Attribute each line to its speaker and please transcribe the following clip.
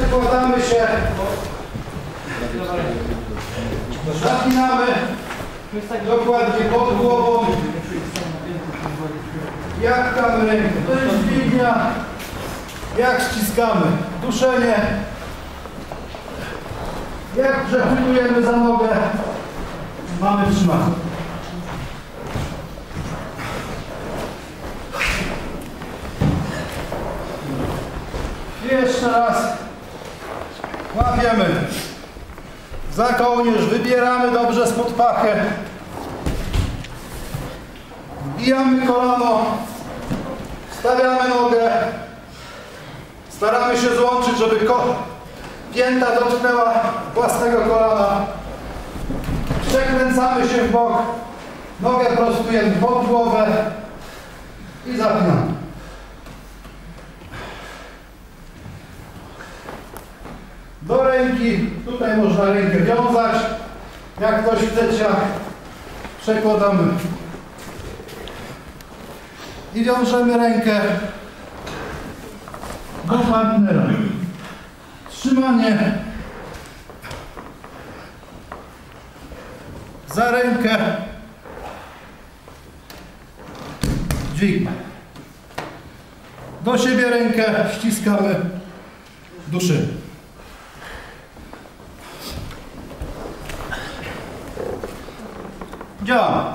Speaker 1: Wykładamy się. Zapinamy dokładnie pod głową. Jak tam rękę? To jest dźwignia. Jak ściskamy? Duszenie. Jak przechwytujemy za nogę? Mamy trzymanie. Jeszcze raz. Łapiemy. Za kołnierz wybieramy dobrze spod pachę. Wbijamy kolano. Stawiamy nogę. Staramy się złączyć, żeby pięta dotknęła własnego kolana. Przekręcamy się w bok. Nogę prostujemy pod głowę i zapinamy. Do ręki, tutaj można rękę wiązać. Jak ktoś chce, przekładamy i wiążemy rękę do partnera. Trzymanie za rękę dźwig. Do siebie rękę ściskamy, duszymy. Ja.